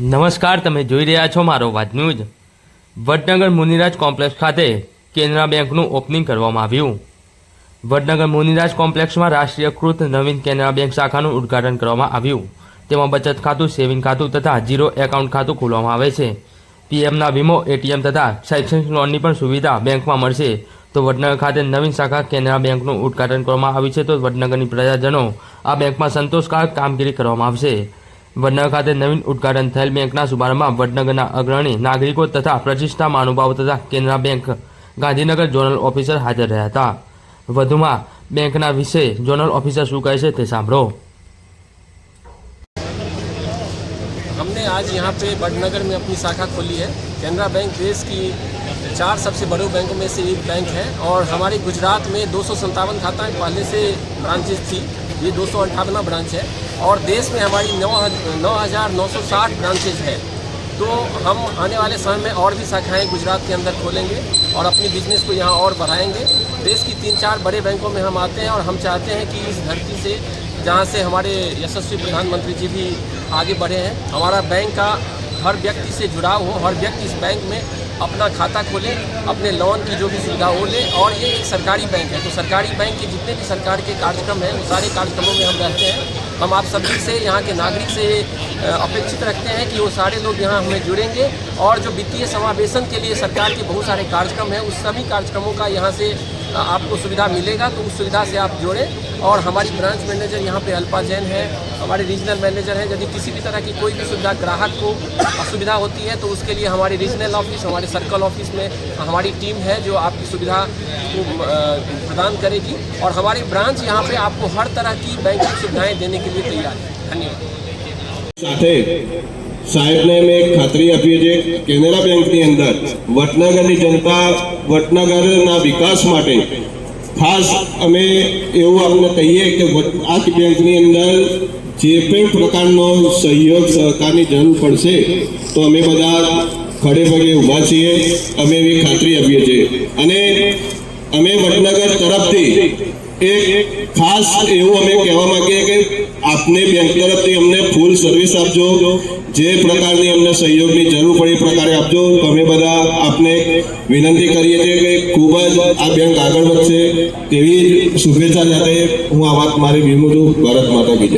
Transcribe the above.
નમસ્કાર, તમે જોઈ રહ્યા છો મારો વાત ન્યૂઝ. વડનગર મુનિરાજ કોમ્પ્લેક્સ ખાતે કેનરા બેંકનું ઓપનિંગ કરવામાં આવ્યું. વડનગર મુનિરાજ કોમ્પ્લેક્સમાં રાષ્ટ્રીયકૃત નવીન કેનરા બેંક શાખાનું ઉદ્ઘાટન કરવામાં આવ્યું. તેમાં બચત ખાતું, સેવિંગ ખાતું તથા જીરો એકાઉન્ટ ખાતું ખોલવામાં આવે છે. પીએમના વીમો, એટીએમ તથા શૈક્ષણિક લોનની પણ સુવિધા બેંકમાં મળશે. તો વડનગર ખાતે નવીન શાખા કેનરા બેંકનું ઉદ્ઘાટન કરવામાં આવ્યું છે તો વડનગરની પ્રજાજનો આ બેંકમાં સંતોષકારક કામગીરી કરવામાં આવશે. વડનગર ખાતે નવીન ઉદ્ઘાટન થયેલ બેંકના શુભારંભમાં વડનગરના અગ્રણી નાગરિકો તથા પ્રતિષ્ઠા મહાનુભાવો તથા Canara bank Gandhinagar zonal officer હાજર રહ્યા હતા વધુમાં બેંકના વિશે ઝોનલ ઓફિસર શું કહે છે તે સાંભળો हमने आज यहाँ पे बड़नगर में अपनी शाखा खोली है कैनरा बैंक देश की चार सबसे बड़े बैंकों में से एक बैंक है और हमारे गुजरात में दो खाता पहले से ब्रांचेस थी ये दो सौ ब्रांच है और देश में हमारी नौ नौ हज़ार नौ सौ साठ ब्रांचेज है। तो हम आने वाले समय में और भी शाखाएँ गुजरात के अंदर खोलेंगे और अपनी बिज़नेस को यहाँ और बढ़ाएँगे। देश की तीन चार बड़े बैंकों में हम आते हैं और हम चाहते हैं कि इस धरती से जहाँ से हमारे यशस्वी प्रधानमंत्री जी भी आगे बढ़े हैं, हमारा बैंक का हर व्यक्ति से जुड़ाव हो, हर व्यक्ति इस बैंक में अपना खाता खोले, अपने लोन की जो भी सुविधा हो ले, और ये एक सरकारी बैंक है। तो सरकारी बैंक के जितने भी सरकार के कार्यक्रम हैं, उन सारे कार्यक्रमों में हम रहते हैं। हम आप सभी से, यहाँ के नागरिक से अपेक्षित रखते हैं कि वो सारे लोग यहाँ हमें जुड़ेंगे। और जो वित्तीय समावेशन के लिए सरकार के बहुत सारे कार्यक्रम हैं, उस सभी कार्यक्रमों का यहाँ से आपको सुविधा मिलेगा तो उस सुविधा से आप जोड़ें। और हमारी ब्रांच मैनेजर यहाँ पे अल्पा जैन है, हमारे रीजनल मैनेजर हैं। यदि किसी भी तरह की कोई भी सुविधा, ग्राहक को असुविधा होती है तो उसके लिए हमारे रीजनल ऑफ़िस हमारे सर्कल ऑफ़िस में हमारी टीम है जो आपकी सुविधा को प्रदान करेगी। और हमारी ब्रांच यहाँ पे आपको हर तरह की बैंकिंग सुविधाएँ देने के लिए तैयार है। धन्यवाद। સાહેબને મેં એક ખાતરી આપીએ છીએ કેનેરા બેંકની અંદર વટનગરની જનતા વટનગરના વિકાસ માટે ખાસ અમે એવું આપણે કહીએ કે આ બેંકની અંદર જે પણ પ્રકારનો સહયોગ સહકારની જરૂર પડશે, તો અમે બધા ખડે પગે ઊભા છીએ. અમે એવી ખાતરી આપીએ છીએ. અને અમે વડનગર તરફથી એક ખાસ એવું અમે કહેવા માંગીએ કે આપને બેંક તરફથી અમને ફૂલ સર્વિસ આપજો. જે પ્રકારની અમને સહયોગની જરૂર પડે એ પ્રકારે આપજો. અમે બધા આપને વિનંતી કરીએ છીએ કે ખૂબ જ આ બેંક આગળ વધશે. તેવી શુભેચ્છા સાથે હું આ વાત મારી વિમું છું ભારત માતા કી